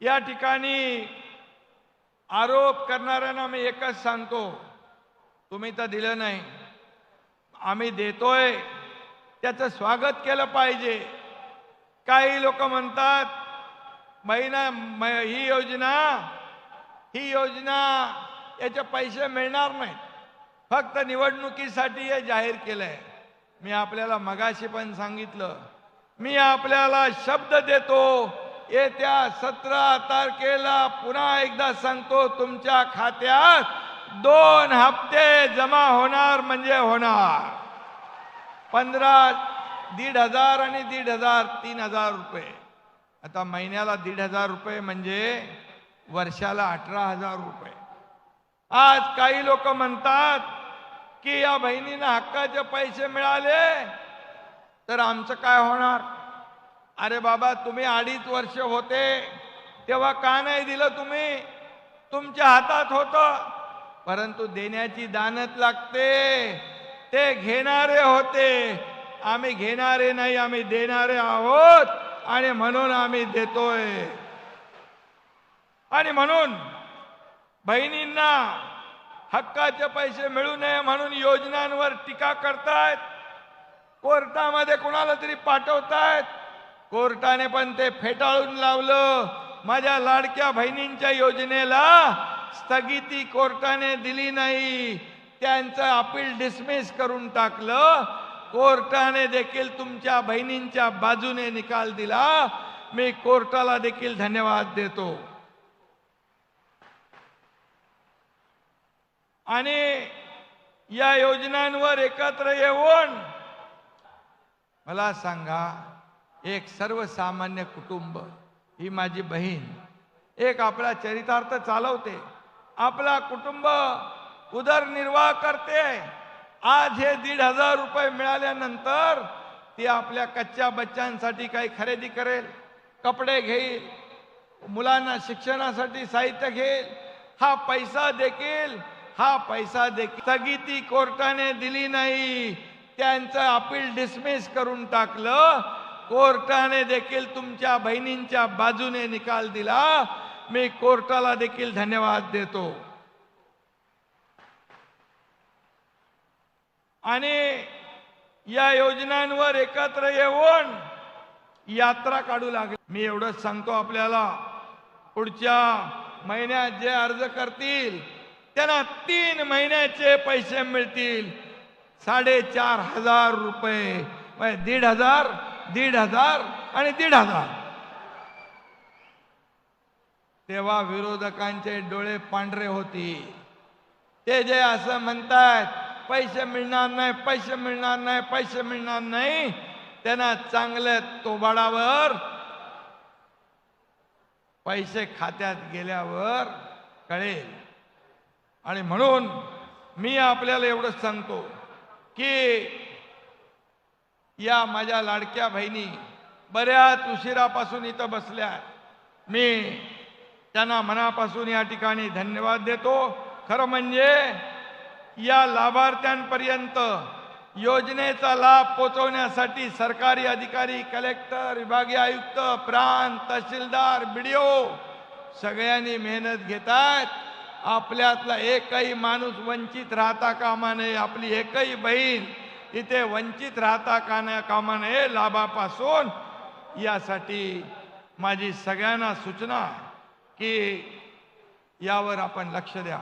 या ठिकाणी आरोप करणाऱ्यांना मी एकच सांगतो. तुम्ही तर दिलं नाही. आम्ही देतोय. त्याचं स्वागत केलं पाहिजे. काही लोक म्हणतात महिना ही योजना ही योजना याचे पैसे मिळणार नाहीत. फक्त निवडणुकीसाठी हे जाहीर केलंय. मी आपल्याला मगाशी पण सांगितलं. मी आपल्याला शब्द देतो. येत्या सतरा तारखेला पुन्हा एकदा सांगतो तुमच्या खात्यात दोन हप्ते जमा होणार म्हणजे होणार. पंधरा दीड हजार आणि दीड हजार तीन हजार रुपये. आता महिन्याला दीड हजार रुपये म्हणजे वर्षाला अठरा हजार रुपये. आज काही लोक म्हणतात की या बहिणींना हक्काचे पैसे मिळाले तर आमचं काय होणार? अरे बाबा तुम्ही अडीच वर्ष होते तेव्हा का नाही दिलं तुम्ही? तुमच्या हातात होतं. परंतु देण्याची दानत लागते. ते घेणारे होते. आम्ही घेणारे नाही आम्ही देणारे आहोत. आणि म्हणून आम्ही देतोय. आणि म्हणून बहिणींना हक्काचे पैसे मिळू नये म्हणून योजनांवर टीका करतायत. कोर्टामध्ये कुणाला तरी पाठवतायत. कोर्टाने पण ते फेटाळून लावलं. माझ्या लाडक्या बहिणींच्या योजनेला स्थगिती कोर्टाने दिली नाही. त्यांचं अपील डिसमिस करून टाकलं. कोर्टाने देखील तुमच्या बहिणींच्या बाजूने निकाल दिला. मी कोर्टाला देखील धन्यवाद देतो. आणि या योजनांवर एकत्र येऊन मला सांगा एक सर्वसामान्य कुटुंब ही माझी बहीण. एक आपला चरितार्थ चालवते. आपला कुटुंब उदरनिर्वाह करते. आज हे दीड हजार रुपये मिळाल्यानंतर ती आपल्या कच्च्या बच्चांसाठी काही खरेदी करेल कपडे घेईल मुलांना शिक्षणासाठी साहित्य घेईल. हा पैसा देखील हा पैसा देखील स्थगिती कोर्टाने दिली नाही. त्यांचं अपील डिसमिस करून टाकलं. कोर्टाने देखील तुमच्या बहिणींच्या बाजूने निकाल दिला. मी कोर्टाला देखील धन्यवाद देतो. आणि या योजनांवर एकत्र येऊन यात्रा काढू लागली. मी एवढंच सांगतो आपल्याला. पुढच्या महिन्यात जे अर्ज करतील त्यांना तीन महिन्याचे पैसे मिळतील. साडेचार हजार रुपये म्हणजे दीड हजार दीड हजार आणि दीड हजार. तेव्हा विरोधकांचे डोळे पांढरे होते. ते जे असं म्हणतात पैसे मिळणार नाही पैसे मिळणार नाही पैसे मिळणार नाही त्यांना चांगल्या तोबाडावर पैसे खात्यात गेल्यावर कळेल. आणि म्हणून मी आपल्याला एवढंच सांगतो की या माझ्या लाडक्या बहिणी बऱ्याच उशिरापासून इथं बसल्या मी त्यांना मनापासून या ठिकाणी धन्यवाद देतो. खरं म्हणजे या लाभार्थ्यांपर्यंत योजनेचा लाभ पोचवण्यासाठी सरकारी अधिकारी कलेक्टर विभागीय आयुक्त प्रांत तहसीलदार बीडीओ सगळ्यांनी मेहनत घेतात आपल्यातला एकही माणूस वंचित राहता कामा नये. आपली एकही बहीण इथे वंचित राहता काना कामा नये लाभापासून. यासाठी माझी सगळ्यांना सूचना की यावर आपण लक्ष द्या.